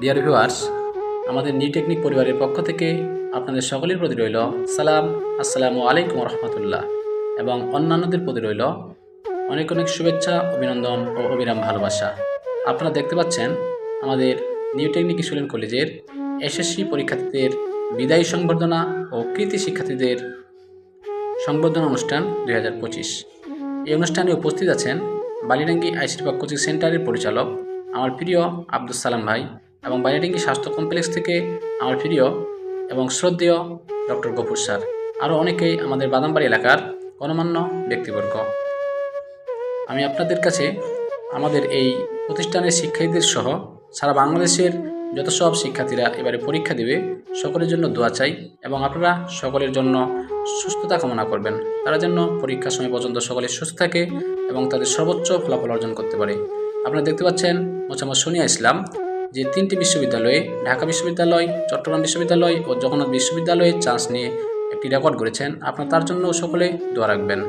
Deer viewers আমাদের new technique পরিবারের পক্ষ থেকে আপনাদের সকলের প্রতি রইল সালাম, আসসালামু আলাইকুম রহমতুল্লাহ এবং অন্যান্যদের প্রতি রইল অনেক অনেক শুভেচ্ছা, অভিনন্দন ও অবিরাম ভালোবাসা। আপনারা দেখতে পাচ্ছেন, আমাদের নিউ টেকনিক কলেজের এসএসসি পরীক্ষার্থীদের বিদায়ী সংবর্ধনা ও কৃতি শিক্ষার্থীদের সংবর্ধনা অনুষ্ঠান দু হাজার পঁচিশ। এই অনুষ্ঠানে উপস্থিত আছেন বালিডাঙ্গি আইসিটি বা কোচিং সেন্টারের পরিচালক আমার প্রিয় আব্দুল সালাম ভাই এবং বালিডাঙ্গি স্বাস্থ্য কমপ্লেক্স থেকে আমার প্রিয় এবং শ্রদ্ধেয় ডক্টর গফুর স্যার আরও অনেকেই আমাদের বাদামবাড়ি এলাকার গণমান্য ব্যক্তিবর্গ। আমি আপনাদের কাছে আমাদের এই প্রতিষ্ঠানের শিক্ষার্থীদের সহ সারা বাংলাদেশের যত সব শিক্ষার্থীরা এবারে পরীক্ষা দেবে, সকলের জন্য দোয়া চাই এবং আপনারা সকলের জন্য সুস্থতা কামনা করবেন। তারা যেন পরীক্ষার সময় পর্যন্ত সকলে সুস্থ থাকে এবং তাদের সর্বোচ্চ ফলাফল অর্জন করতে পারে। আপনারা দেখতে পাচ্ছেন মোচাম্মদ সোনিয়া ইসলাম যে তিনটি বিশ্ববিদ্যালয়ে, ঢাকা বিশ্ববিদ্যালয়, চট্টগ্রাম বিশ্ববিদ্যালয় ও জগন্নাথ বিশ্ববিদ্যালয়ে চান্স নিয়ে একটি রেকর্ড করেছেন আপনার তার জন্য সকলে দোয়া রাখবেন।